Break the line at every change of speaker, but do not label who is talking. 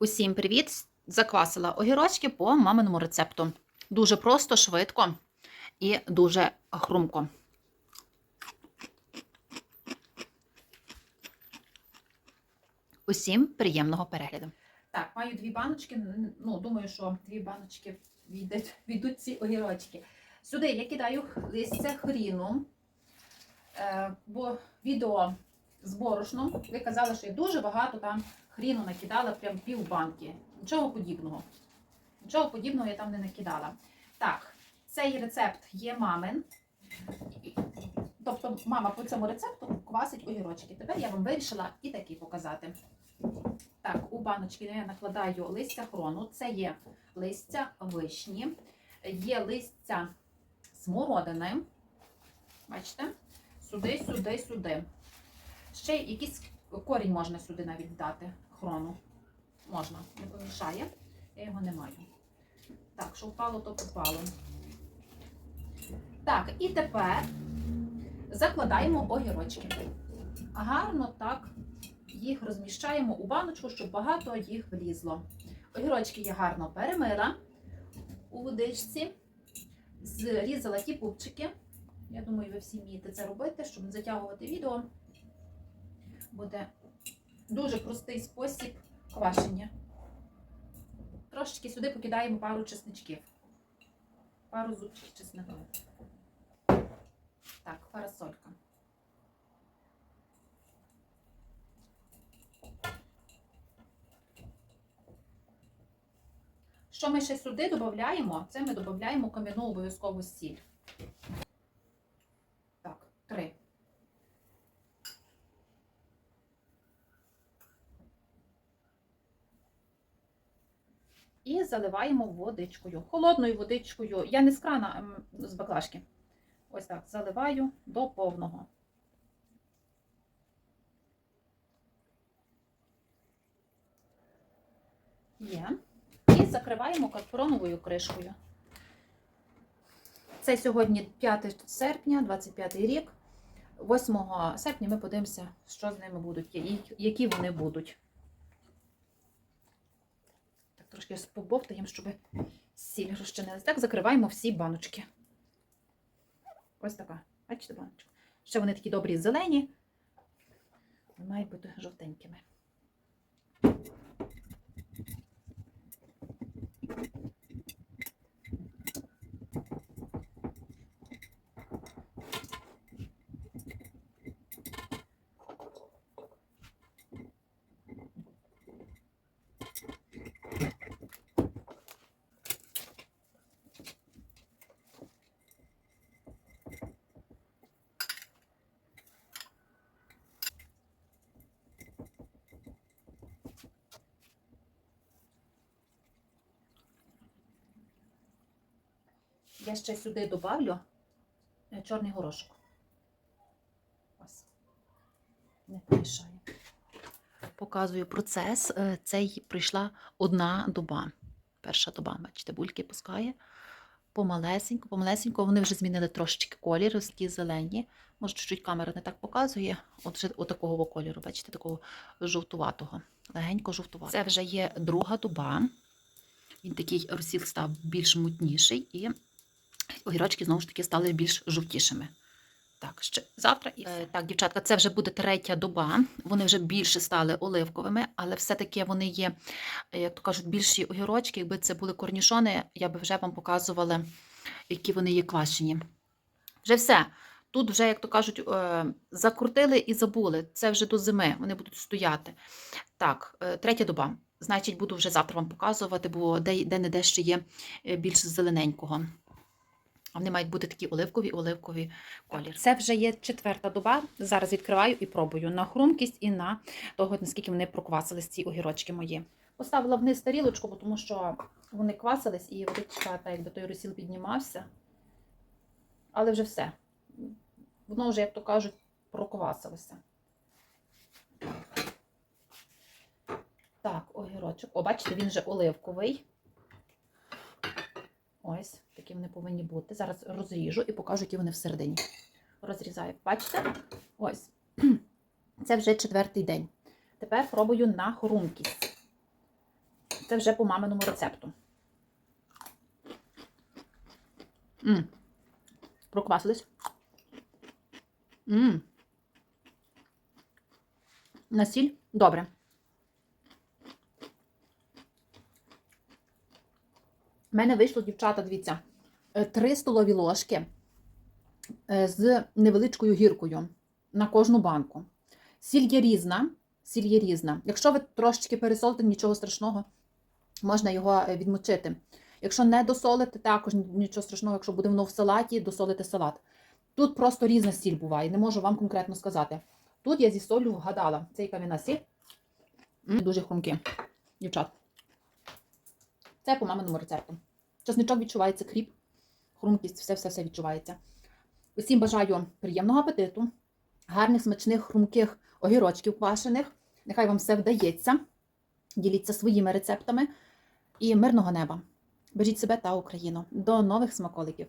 Усім привіт! Заквасила огірочки по маминому рецепту. Дуже просто, швидко і дуже хрумко. Усім приємного перегляду. Так, маю дві баночки. Ну, думаю, що дві баночки війдуть, ці огірочки. Сюди я кидаю листя хріну, е, бо відео з борошном. Ви казали, що я дуже багато там хріну накидала, прям пів банки. Нічого подібного. Нічого подібного я там не накидала. Так, цей рецепт є мамин. Тобто мама по цьому рецепту квасить огірочки. Тепер я вам вирішила і такий показати. Так, у баночки я накладаю листя хрону. Це є листя вишні, є листя смородини. Бачите? Сюди, сюди, сюди. Ще якийсь корінь можна сюди навіть дати хрону. Можна, не помішає. Я його не маю. Так, що впало, то попало. Так, і тепер закладаємо огірочки. Гарно так їх розміщаємо у баночку, щоб багато їх влізло. Огірочки я гарно перемила у водичці, зрізала ті пупчики. Я думаю, ви всі вмієте це робити, щоб не затягувати відео. Буде дуже простий спосіб квашення. Трошечки сюди покидаємо пару чесничків. Пару зубчиків чеснику. Так, парасолька. Що ми ще сюди додаємо? Це ми додаємо кам'яну обов'язкову сіль. Так, три. І заливаємо водичкою. Холодною водичкою. Я не з крана, а з баклажки. Ось так заливаю до повного. Є. І закриваємо капроновою кришкою. Це сьогодні 5 серпня, 25 рік. 8 серпня ми подивимося, що з ними будуть, які вони будуть. Трошки побовтаємо, щоб сіль розчинилась. Так, закриваємо всі баночки. Ось така. Бачите, баночка. Ще вони такі добрі зелені. Мають бути жовтенькими. Я ще сюди добавлю е, чорний горошок. Ось. Не помішає. Показую процес. Е, Цей прийшла одна доба. Перша доба, бачите, бульки пускає. Помалесенько, помалесенько. Вони вже змінили трошечки колір, ось такі зелені. Може, чуть-чуть камера не так показує. От вже отакого кольору, бачите, такого жовтуватого. Легенько жовтуватого. Це вже є друга доба. Він такий розсіл став більш мутніший і огірочки знову ж таки стали більш жовтішими. Так, ще завтра і все. так, дівчатка, це вже буде третя доба. Вони вже більше стали оливковими, але все-таки вони є, е, як то кажуть, більші огірочки. Якби це були корнішони, я би вже вам показувала, які вони є квашені. Вже все. Тут вже, як то кажуть, е, закрутили і забули. Це вже до зими, вони будуть стояти. Так, е, третя доба. Значить, буду вже завтра вам показувати, бо де- де-не-де ще є е, більш зелененького. А вони мають бути такі оливкові, оливкові колір. Це вже є четверта доба. Зараз відкриваю і пробую на хрумкість і на того, наскільки вони проквасились ці огірочки мої. Поставила вниз тарілочку, бо тому що вони квасились і водичка, та якби той розсіл піднімався. Але вже все. Воно вже, як то кажуть, проквасилося. Так, огірочок. О, бачите, він вже оливковий. Ось, такі вони повинні бути. Зараз розріжу і покажу, які вони всередині. Розрізаю. Бачите? Ось. Це вже четвертий день. Тепер пробую на хрумкість. Це вже по маминому рецепту. М. Проквасились. М. На сіль? Добре. У мене вийшло, дівчата, дивіться, 3 столові ложки е, з невеличкою гіркою на кожну банку. Сіль є різна. Сіль є різна. Якщо ви трошечки пересолите, нічого страшного, можна його е, відмочити. Якщо не досолите, також нічого страшного, якщо буде воно в салаті, досолите салат. Тут просто різна сіль буває, не можу вам конкретно сказати. Тут я зі солью вгадала. Цей кам'яна сіль. Дуже хрумкі, дівчат. Це по маминому рецепту. Часничок відчувається кріп, хрумкість, все-все-все відчувається. Усім бажаю приємного апетиту, гарних, смачних, хрумких огірочків квашених. Нехай вам все вдається. Діліться своїми рецептами і мирного неба. Бережіть себе та Україну. До нових смаколиків!